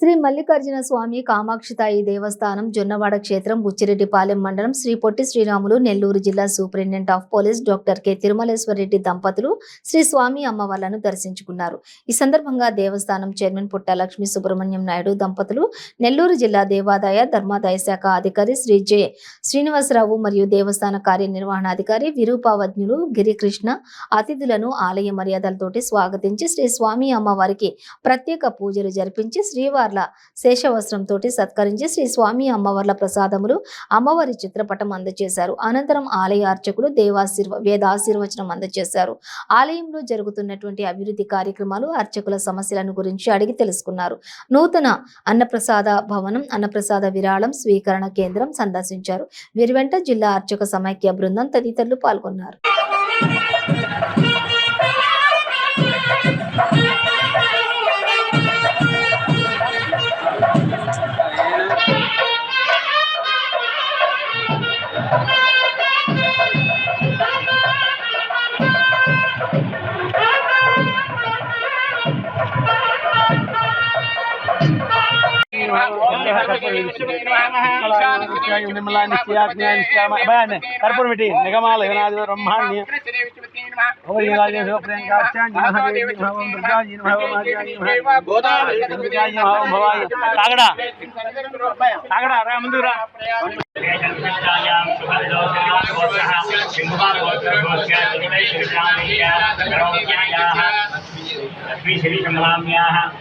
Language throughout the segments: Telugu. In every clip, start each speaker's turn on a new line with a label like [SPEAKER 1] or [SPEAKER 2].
[SPEAKER 1] శ్రీ మల్లికార్జున స్వామి కామాక్షితాయి దేవస్థానం జొన్నవాడ క్షేత్రం బుచ్చిరెడ్డిపాలెం మండలం శ్రీ పొట్టి శ్రీరాములు నెల్లూరు జిల్లా superintendent of police doctor K. Tirumaleswara Reddy దంపతులు శ్రీ స్వామి అమ్మవార్లను దర్శించుకున్నారు. ఈ సందర్భంగా దేవస్థానం చైర్మన్ పుట్ట లక్ష్మి సుబ్రహ్మణ్యం నాయుడు దంపతులు నెల్లూరు జిల్లా దేవాదాయ ధర్మాదాయ శాఖ అధికారి శ్రీ జె. శ్రీనివాసరావు మరియు దేవస్థాన కార్యనిర్వహణాధికారి విరూపావజ్ఞులు గిరికృష్ణ అతిథులను ఆలయ మర్యాదలతోటి స్వాగతించి శ్రీ స్వామి అమ్మవారికి ప్రత్యేక పూజలు జరిపించి అమ్మవార్ల శేషవస్త్రంతో సత్కరించి శ్రీ స్వామి అమ్మవార్ల ప్రసాదములు అమ్మవారి చిత్రపటం అందజేశారు. అనంతరం ఆలయ అర్చకులు దేవాశీర్వ వేదాశీర్వచనం అందజేశారు. ఆలయంలో జరుగుతున్నటువంటి అభివృద్ధి కార్యక్రమాలు అర్చకుల సమస్యలను గురించి అడిగి తెలుసుకున్నారు. నూతన అన్నప్రసాద భవనం అన్నప్రసాద విరాళం స్వీకరణ కేంద్రం సందర్శించారు. వీరి వెంట జిల్లా అర్చక సమైక్య బృందం తదితరులు పాల్గొన్నారు.
[SPEAKER 2] కర్పూరం పెట్టి నిగమాల యునాది బ్రహ్మాండి ఓం యుగాది శివప్రియంకార్చాం జినహదేవి భవం దుర్గాజీ భవం ఆదిగాజీ భవం దుర్గాజీ భవం భవాయ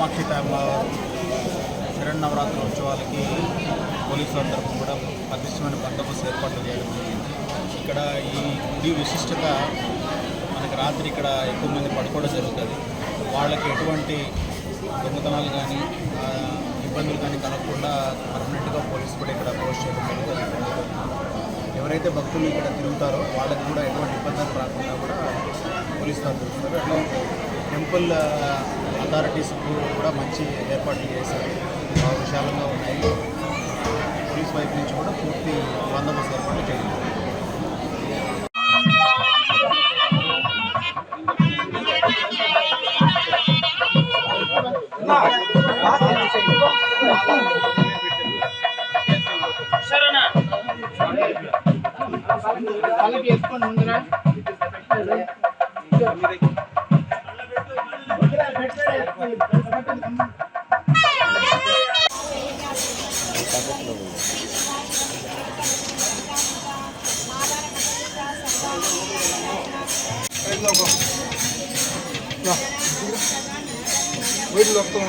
[SPEAKER 3] కామాక్షి అమ్మవారు శరణవరాత్రి ఉత్సవాలకి పోలీసు తరఫున కూడా పటిష్టమైన బందోబస్తు ఏర్పాట్లు చేయడం జరిగింది. ఇక్కడ ఈ గుడి విశిష్టత మనకి రాత్రి ఇక్కడ ఎక్కువ మంది పడుకోవడం జరుగుతుంది. వాళ్ళకి ఎటువంటి దొంగతనాలు కానీ ఇబ్బందులు కానీ కలగకుండా పర్మనెంట్గా పోలీసు కూడా ఇక్కడ పోస్ట్ చేయడం జరుగుతుంది. ఎవరైతే భక్తులు ఇక్కడ తిరుగుతారో వాళ్ళకి కూడా ఎటువంటి ఇబ్బందులు రాకుండా కూడా పోలీసు వారు అట్లా టెంపుల్ అథారిటీస్ కూడా మంచి ఏర్పాట్లు చేశారు. విశాలంగా ఉన్నాయి. పోలీస్ వైపు నుంచి కూడా పూర్తి బందోబస్తు ఏర్పాట్లు చేయాలి లోకం వెయిట్ లోకం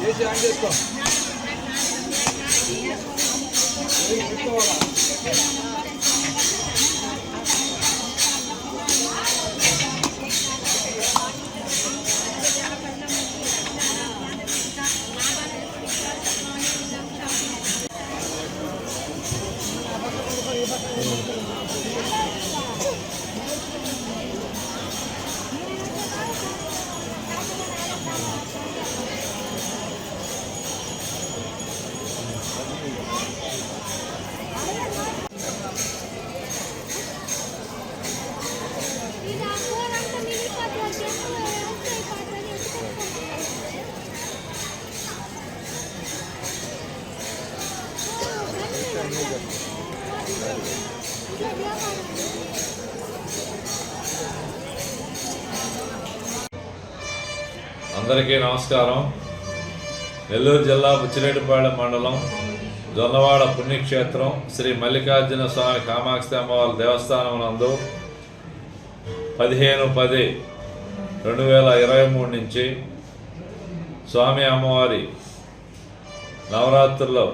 [SPEAKER 3] ఏ చేయాలి చేసుకో
[SPEAKER 4] అందరికీ నమస్కారం. నెల్లూరు జిల్లా బుచ్చిరెడ్డిపాళెం మండలం జొన్నవాడ పుణ్యక్షేత్రం శ్రీ మల్లికార్జున స్వామి కామాక్షి అమ్మవారి దేవస్థానం నందు పదిహేను పది రెండు వేల ఇరవై మూడు నుంచి స్వామి అమ్మవారి నవరాత్రులు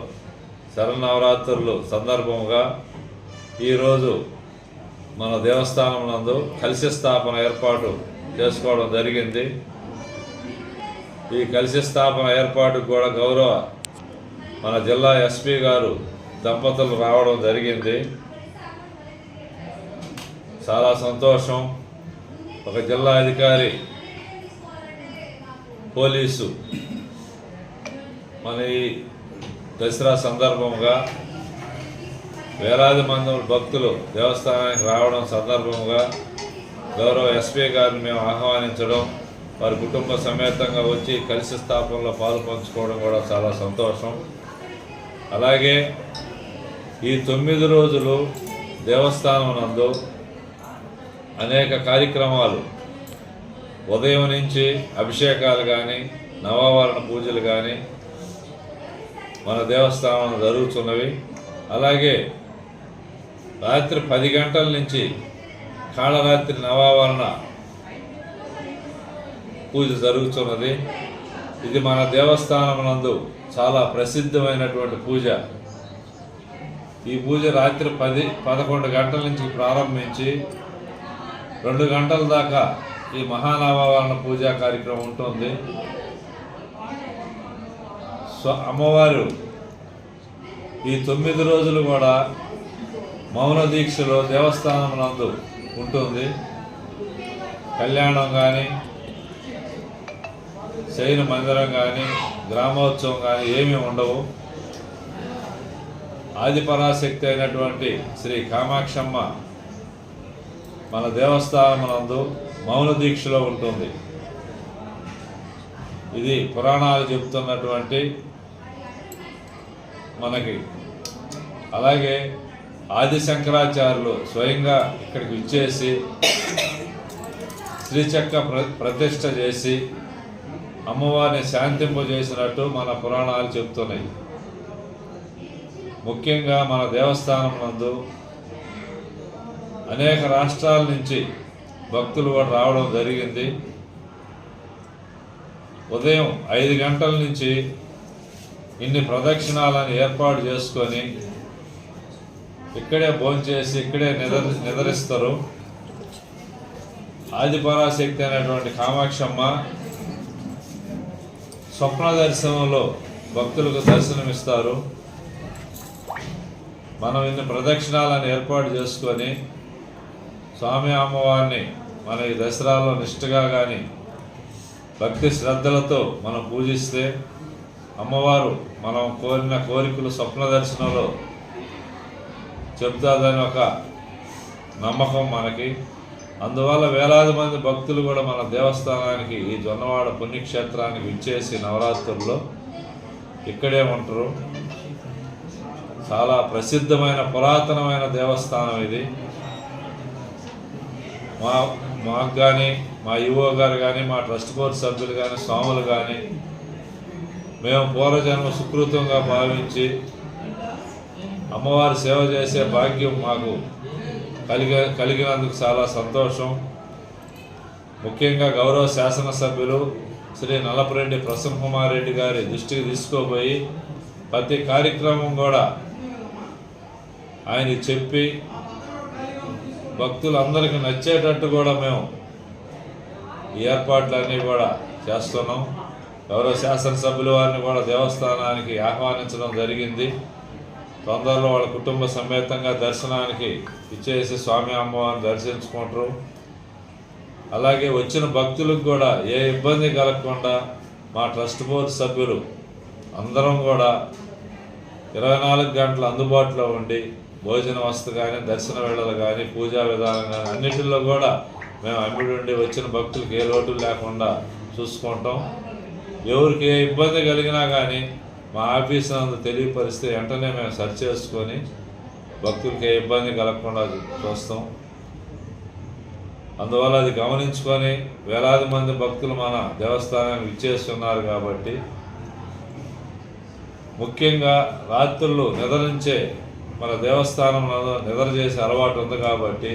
[SPEAKER 4] శరన్నవరాత్రులు సందర్భముగా ఈరోజు మన దేవస్థానం నందు కలిసి స్థాపన ఏర్పాటు చేసుకోవడం జరిగింది. ఈ కలిసి స్థాపన ఏర్పాటుకు కూడా గౌరవ మన జిల్లా ఎస్పీ గారు దంపతులు రావడం జరిగింది. చాలా సంతోషం. ఒక జిల్లా అధికారి పోలీసు మన ఈ దసరా సందర్భంగా వేలాది మంది భక్తులు దేవస్థానానికి రావడం సందర్భంగా గౌరవ ఎస్పీ గారిని మేము ఆహ్వానించడం వారి కుటుంబ సమేతంగా వచ్చి కలిసి స్థాపనలో పాలు పంచుకోవడం కూడా చాలా సంతోషం. అలాగే ఈ తొమ్మిది రోజులు దేవస్థానం నందు అనేక కార్యక్రమాలు ఉదయం నుంచి అభిషేకాలు కానీ నవావరణ పూజలు కానీ మన దేవస్థానం జరుగుతున్నవి. అలాగే రాత్రి పది గంటల నుంచి కాళరాత్రి నవావరణ పూజ జరుగుతున్నది. ఇది మన దేవస్థానమునందు చాలా ప్రసిద్ధమైనటువంటి పూజ. ఈ పూజ రాత్రి పది పదకొండు గంటల నుంచి ప్రారంభించి రెండు గంటల దాకా ఈ మహానవావరణ పూజా కార్యక్రమం ఉంటుంది. సో అమ్మవారు ఈ తొమ్మిది రోజులు కూడా మౌన దీక్షలో దేవస్థానం నందు ఉంటుంది. కళ్యాణం కానీ శయన మందిరం కానీ గ్రామోత్సవం కానీ ఏమీ ఉండవు. ఆదిపరాశక్తి అయినటువంటి శ్రీ కామాక్షమ్మ మన దేవస్థానమునందు మౌన దీక్షలో ఉంటుంది. ఇది పురాణాలు చెబుతున్నటువంటి మనకి. అలాగే ఆది శంకరాచార్యులు స్వయంగా ఇక్కడికి ఇచ్చేసి శ్రీచక్ర ప్ర ప్రతిష్ట చేసి అమ్మవారిని శాంతింపజేసినట్టు మన పురాణాలు చెప్తున్నాయి. ముఖ్యంగా మన దేవస్థానం నందు అనేక రాష్ట్రాల నుంచి భక్తులు కూడా రావడం జరిగింది. ఉదయం ఐదు గంటల నుంచి ఇన్ని ప్రదక్షిణాలను ఏర్పాటు చేసుకొని ఇక్కడే భోంచేసి ఇక్కడే నిద్ర నిద్రిస్తారు. ఆదిపరాశక్తి అనేటువంటి కామాక్షమ్మ స్వప్న దర్శనంలో భక్తులకు దర్శనమిస్తారు. మనం ఇన్ని ప్రదక్షిణాలను ఏర్పాటు చేసుకొని స్వామి అమ్మవారిని మన ఈ దసరాలో నిష్ఠగా కానీ భక్తి శ్రద్ధలతో మనం పూజిస్తే అమ్మవారు మనం కోరిన కోరికలు స్వప్న దర్శనంలో చెప్తాదని ఒక నమ్మకం మనకి. అందువల్ల వేలాది మంది భక్తులు కూడా మన దేవస్థానానికి ఈ జొన్నవాడ పుణ్యక్షేత్రానికి విచ్చేసి నవరాత్రుల్లో ఇక్కడే ఉంటారు. చాలా ప్రసిద్ధమైన పురాతనమైన దేవస్థానం ఇది. మా మాకు కానీ మా ఈవో గారు కానీ మా ట్రస్ట్ బోర్డు సభ్యులు కానీ స్వాములు కానీ మేము పూర్వజన్మ సుకృతంగా భావించి అమ్మవారి సేవ చేసే భాగ్యం మాకు కలిగ కలిగినందుకు చాలా సంతోషం. ముఖ్యంగా గౌరవ శాసనసభ్యులు శ్రీ నల్లపురెడ్డి ప్రసన్న కుమార్ రెడ్డి గారి దృష్టికి తీసుకోబోయి ప్రతి కార్యక్రమం కూడా ఆయన చెప్పి భక్తులందరికీ నచ్చేటట్టు కూడా మేము ఈ ఏర్పాట్లన్నీ కూడా చేస్తున్నాం. గౌరవ శాసనసభ్యుల వారిని కూడా దేవస్థానానికి ఆహ్వానించడం జరిగింది. తొందరలో వాళ్ళ కుటుంబ సమేతంగా దర్శనానికి ఇచ్చేసి స్వామి అమ్మవారిని దర్శించుకుంటారు. అలాగే వచ్చిన భక్తులకు కూడా ఏ ఇబ్బంది కలగకుండా మా ట్రస్ట్ బోర్డు సభ్యులు అందరం కూడా ఇరవై నాలుగు గంటలు అందుబాటులో ఉండి భోజన వస్తు కానీ దర్శన వేళలు కానీ పూజా విధానం కానీ అన్నిటిలో కూడా మేము అమ్మిడి ఉండి వచ్చిన భక్తులకు ఏ లోటు లేకుండా చూసుకుంటాం. ఎవరికి ఏ ఇబ్బంది కలిగినా కానీ మా ఆఫీస్ నందు తెలియపరిస్తే వెంటనే మేము సెర్చ్ చేసుకొని భక్తులకి ఏ ఇబ్బంది కలగకుండా చూస్తాం. అందువల్ల అది గమనించుకొని వేలాది మంది భక్తులు మన దేవస్థానానికి ఇచ్చేస్తున్నారు కాబట్టి ముఖ్యంగా రాత్రులు నిద్రించే మన దేవస్థానం నిద్ర చేసే అలవాటు ఉంది కాబట్టి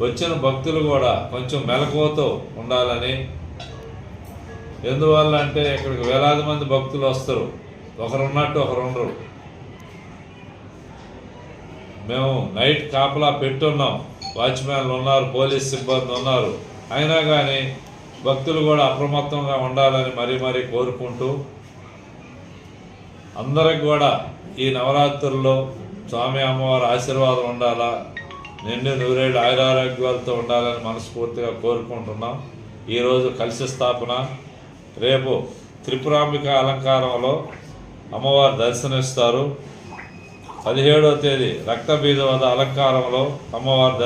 [SPEAKER 4] వచ్చిన భక్తులు కూడా కొంచెం మెలకువతో ఉండాలని ఎందువల్ల అంటే ఇక్కడికి వేలాది మంది భక్తులు వస్తారు. ఒకరు ఉన్నట్టు ఒకరు ఉండరు మేము నైట్ కాపలా పెట్టున్నాం. వాచ్మ్యాన్లు ఉన్నారు పోలీస్ సిబ్బంది ఉన్నారు. అయినా కానీ భక్తులు కూడా అప్రమత్తంగా ఉండాలని మరీ మరీ కోరుకుంటూ అందరికి కూడా ఈ నవరాత్రుల్లో స్వామి అమ్మవారి ఆశీర్వాదం ఉండాలా నిండు నూరేళ్ళు ఆయురారోగ్యాలతో ఉండాలని మనస్ఫూర్తిగా కోరుకుంటున్నాం. ఈరోజు కలిసి స్థాపన. రేపు త్రిపురాంబిక అలంకారంలో అమ్మవారు దర్శనమిస్తారు. పదిహేడవ తేదీ రక్తబీజవద అలంకారంలో అమ్మవారు